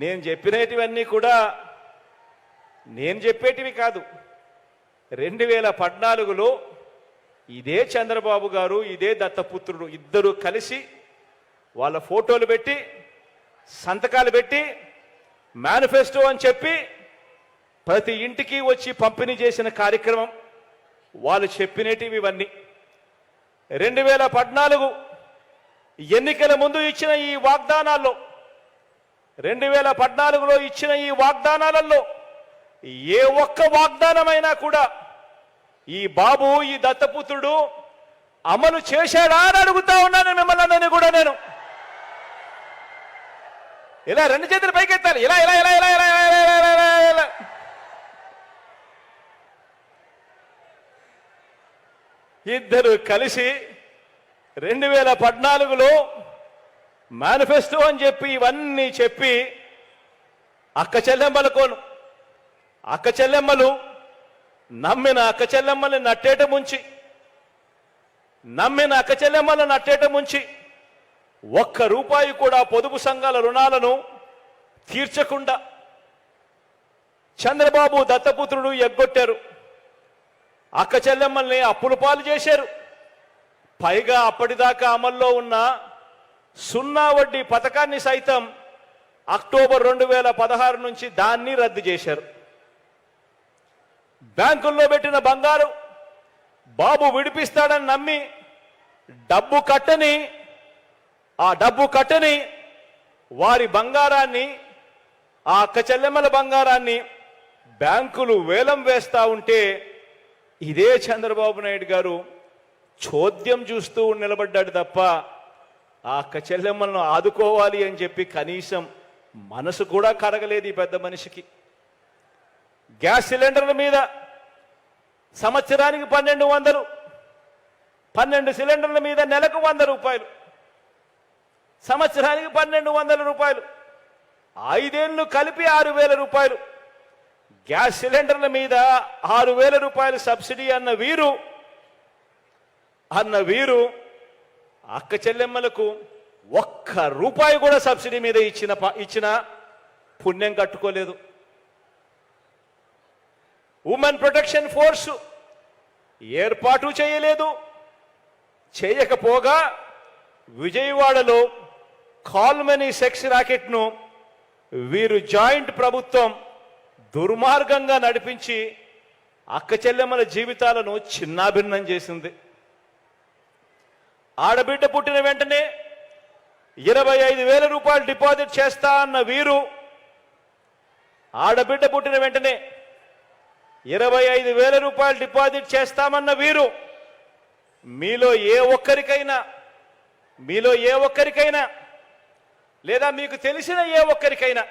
నేను చెప్పినటివన్నీ కూడా నేను చెప్పేటివి కాదు. రెండు వేల పద్నాలుగులో ఇదే చంద్రబాబు గారు ఇదే దత్తపుత్రుడు ఇద్దరు కలిసి వాళ్ళ ఫోటోలు పెట్టి సంతకాలు పెట్టి మేనిఫెస్టో అని చెప్పి ప్రతి ఇంటికి వచ్చి పంపిణీ చేసిన కార్యక్రమం వాళ్ళు చెప్పినటివి ఇవన్నీ. రెండు వేల పద్నాలుగు ఎన్నికల ముందు ఇచ్చిన ఈ వాగ్దానాల్లో రెండు వేల పద్నాలుగులో ఇచ్చిన ఈ వాగ్దానాలలో ఏ ఒక్క వాగ్దానమైనా కూడా ఈ బాబు ఈ దత్తపుత్రుడు అమలు చేశాడా అని అడుగుతా ఉన్నాను మిమ్మల్ని కూడా నేను ఇలా రెండు చేతులు పైకెత్తాలి ఇలా ఇలా ఇలా ఇలా ఇలా ఇలా ఇలా ఇలా ఇలా ఇలా ఇద్దరు కలిసి రెండు వేల పద్నాలుగులో మేనిఫెస్టో అని చెప్పి ఇవన్నీ చెప్పి అక్క చెల్లెమ్మలకోను అక్క చెల్లెమ్మలు నమ్మిన అక్క చెల్లెమ్మల్ని నట్టేట ముంచి నమ్మిన అక్క చెల్లెమ్మలను నట్టేట ముంచి ఒక్క రూపాయి కూడా పొదుపు సంఘాల రుణాలను తీర్చకుండా చంద్రబాబు దత్తపుత్రుడు ఎగ్గొట్టారు. అక్క చెల్లెమ్మల్ని అప్పుల పాలు చేశారు. పైగా అప్పటిదాకా అమల్లో ఉన్న సున్నా వడ్డీ పథకాన్ని సైతం అక్టోబర్ రెండు వేల పదహారు నుంచి దాన్ని రద్దు చేశారు. బ్యాంకుల్లో పెట్టిన బంగారు బాబు విడిపిస్తాడని నమ్మి డబ్బు కట్టని ఆ డబ్బు కట్టని వారి బంగారాన్ని ఆ అక్క చెల్లెమ్మల బంగారాన్ని బ్యాంకులు వేలం వేస్తా ఉంటే ఇదే చంద్రబాబు నాయుడు గారు చోద్యం చూస్తూ నిలబడ్డాడు తప్ప ఆ అక్క చెల్లెమ్మలను ఆదుకోవాలి అని చెప్పి కనీసం మనసు కూడా కరగలేదు ఈ పెద్ద మనిషికి. గ్యాస్ సిలిండర్ల మీద సంవత్సరానికి పన్నెండు వందలు పన్నెండు సిలిండర్ల మీద నెలకు వంద రూపాయలు సంవత్సరానికి పన్నెండు వందల రూపాయలు ఐదేళ్ళు కలిపి ఆరు వేల రూపాయలు గ్యాస్ సిలిండర్ల మీద ఆరు వేల రూపాయలు సబ్సిడీ అన్న వీరు అన్న వీరు అక్క చెల్లెమ్మలకు ఒక్క రూపాయి కూడా సబ్సిడీ మీద ఇచ్చిన ఇచ్చిన పుణ్యం కట్టుకోలేదు. ఉమెన్ ప్రొటెక్షన్ ఫోర్స్ ఏర్పాటు చేయలేదు. చేయకపోగా విజయవాడలో కాల్మనీ సెక్స్ రాకెట్ను వీరు జాయింట్ ప్రభుత్వం దుర్మార్గంగా నడిపించి అక్క చెల్లెమ్మల జీవితాలను చిన్నాభిన్నం చేసింది. ఆడబిడ్డ పుట్టిన వెంటనే ఇరవై ఐదు వేల రూపాయలు డిపాజిట్ చేస్తా అన్న వీరు ఆడబిడ్డ పుట్టిన వెంటనే ఇరవై ఐదు వేల రూపాయలు డిపాజిట్ చేస్తామన్న వీరు మీలో ఏ ఒక్కరికైనా మీలో ఏ ఒక్కరికైనా లేదా మీకు తెలిసిన ఏ ఒక్కరికైనా